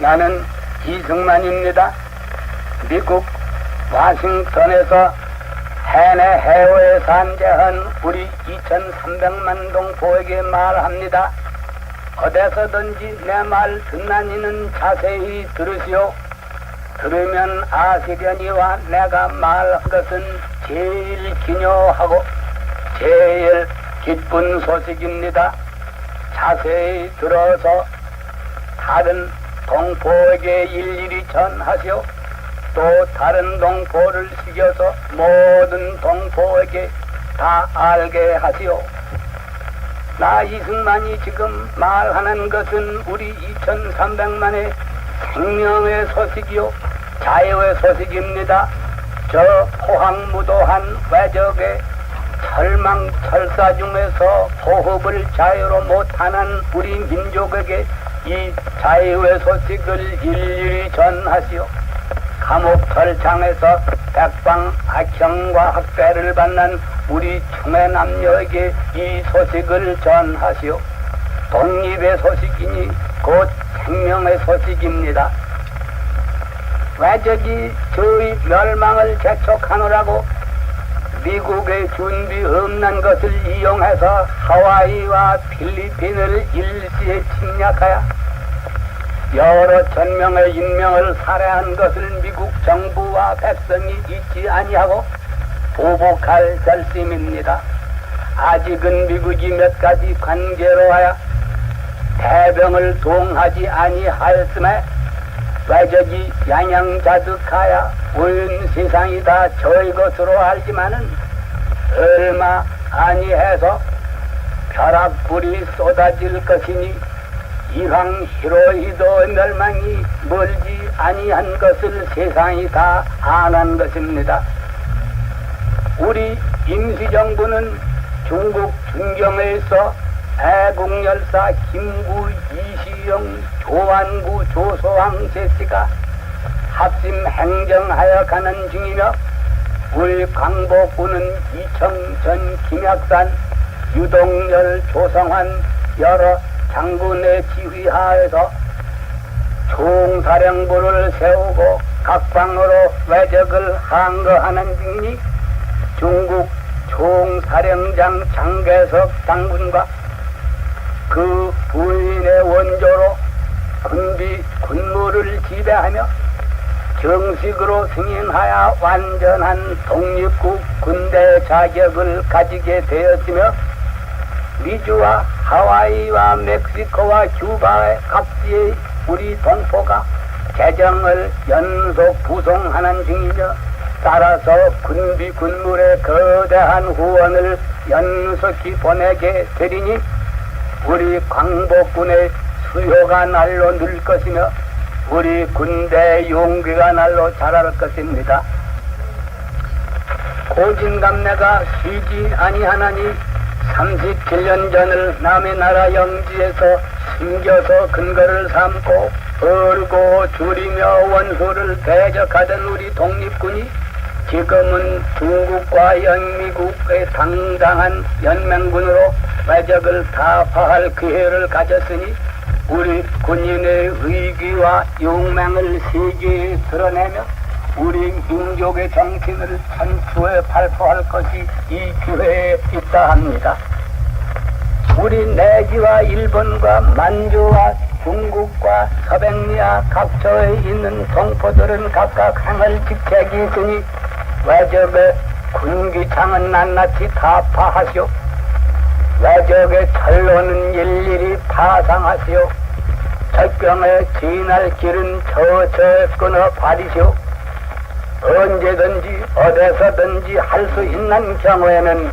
나는 이승만입니다. 미국 와싱턴에서 해내 해외에 산재한 우리 2,300만 동포에게 말합니다. 어디서든지 내 말 듣나니는 자세히 들으시오. 들으면 아시려니와 내가 말한 것은 제일 기묘하고 제일 기쁜 소식입니다. 자세히 들어서 다른 동포에게 일일이 전하시오. 또 다른 동포를 시켜서 모든 동포에게 다 알게 하시오. 나 이승만이 지금 말하는 것은 우리 2300만의 생명의 소식이요 자유의 소식입니다. 저 포항무도한 외적의 철망철사 중에서 호흡을 자유로 못하는 우리 민족에게 이 자유의 소식을 일일이 전하시오. 감옥 철창에서 백방 악형과 학대를 받는 우리 충의 남녀에게 이 소식을 전하시오. 독립의 소식이니 곧 생명의 소식입니다. 외적이 저희 멸망을 재촉하느라고 미국의 준비 없는 것을 이용해서 하와이와 필리핀을 일시에 침략하여 여러 천 명의 인명을 살해한 것을 미국 정부와 백성이 잊지 아니하고 보복할 결심입니다. 아직은 미국이 몇 가지 관계로 하여 대병을 동하지 아니하였음에 외적이 양양자득하여 온 세상이 다 저의 것으로 알지만은 얼마 아니해서 벼락불이 쏟아질 것이니 이황 히로히도 멸망이 멀지 아니한 것을 세상이 다 아는 것입니다. 우리 임시정부는 중국 중경에서 애국열사 김구 이시영 조안구 조소왕 제씨가 합심 행정하여 가는 중이며 우리 광복군은 이청전 김약산 유동열 조성환 여러 장군의 지휘하에서 총사령부를 세우고 각방으로 외적을 항거하는 중이니 중국 총사령장 장계석 장군과 그 부인의 원조로 군비 군무를 지배하며 정식으로 승인하여 완전한 독립국 군대 자격을 가지게 되었으며 미주와 하와이와 멕시코와 휴바의 각지의 우리 동포가 재정을 연속 구성하는 중이며 따라서 군비 군물의 거대한 후원을 연속히 보내게 되리니 우리 광복군의 수요가 날로 늘 것이며 우리 군대 용기가 날로 자랄 것입니다. 고진감래가 쉬지 아니하나니 37년 전을 남의 나라 영지에서 숨겨서 근거를 삼고 벌고 줄이며 원수를 대적하던 우리 독립군이 지금은 중국과 영미국의 당당한 연맹군으로 외적을 타파할 기회를 가졌으니 우리 군인의 의기와 용맹을 세계에 드러내며 우리 민족의 정신을 천추에 발표할 것이 이 기회에 있다 합니다. 우리 내지와 일본과 만주와 중국과 서백리아 각처에 있는 동포들은 각각 행을 직책이 있으니 외적의 군기창은 낱낱이 타파하시오. 외적의 철로는 일일이 파상하시오. 적경에 지날 길은 저저에 끊어 버리시오. 언제든지 어디서든지 할 수 있는 경우에는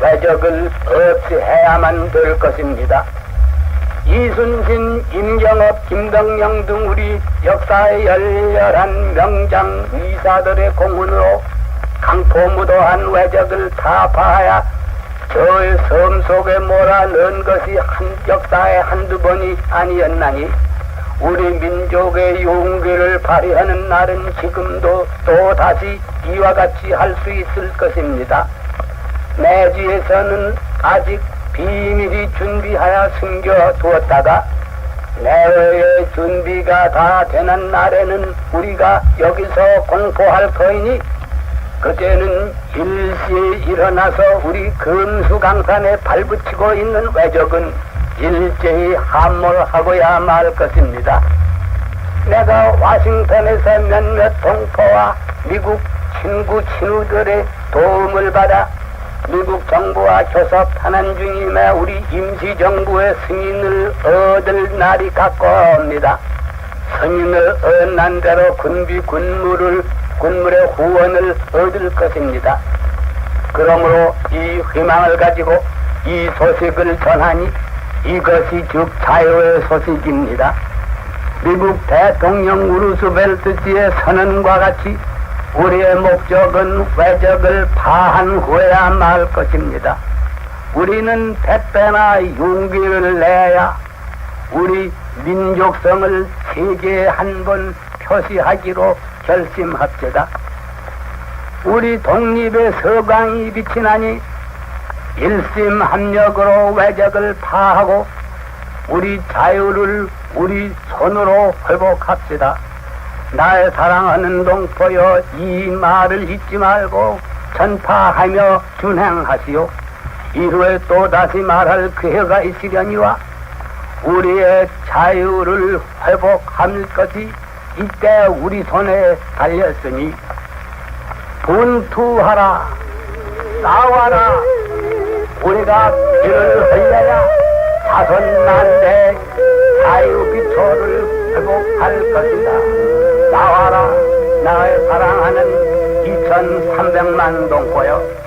외적을 없이 해야만 될 것입니다. 이순신, 임경업, 김덕영 등 우리 역사의 열렬한 명장 위사들의 공훈으로 강포무도한 외적을 타파하여 저의 섬 속에 몰아넣은 것이 한 역사의 한두 번이 아니었나니 우리 민족의 용기를 발휘하는 날은 지금도 또 다시 이와 같이 할 수 있을 것입니다. 내지에서는 아직 비밀이 준비하여 숨겨 두었다가 내외에 준비가 다 되는 날에는 우리가 여기서 공포할 터이니 그때는 일시에 일어나서 우리 금수강산에 발붙이고 있는 외적은 일제히 함몰하고야 말 것입니다. 내가 와싱턴에서 몇몇 동포와 미국 친구 친구들의 도움을 받아 미국 정부와 교섭하는 중임에 우리 임시정부의 승인을 얻을 날이 가까웁니다. 승인을 얻는 대로 군비 군무를 군물의 후원을 얻을 것입니다. 그러므로 이 희망을 가지고 이 소식을 전하니 이것이 즉 자유의 소식입니다. 미국 대통령 우루스벨트지의 선언과 같이 우리의 목적은 외적을 파한 후에야 말 것입니다. 우리는 택배나 용기를 내야 우리 민족성을 세계에 한 번 표시하기로 결심합시다. 우리 독립의 서광이 비치나니 일심합력으로 외적을 파하고 우리 자유를 우리 손으로 회복합시다. 나의 사랑하는 동포여 이 말을 잊지 말고 전파하며 준행하시오. 이후에 또 다시 말할 기회가 있으려니와 우리의 자유를 회복할 것이 이때 우리 손에 달렸으니 분투하라 싸워라. 우리가 길을 흘려야 자손난대 자유 기초를 회복할 것이다. 나와라 나의 사랑하는 2300만 동포여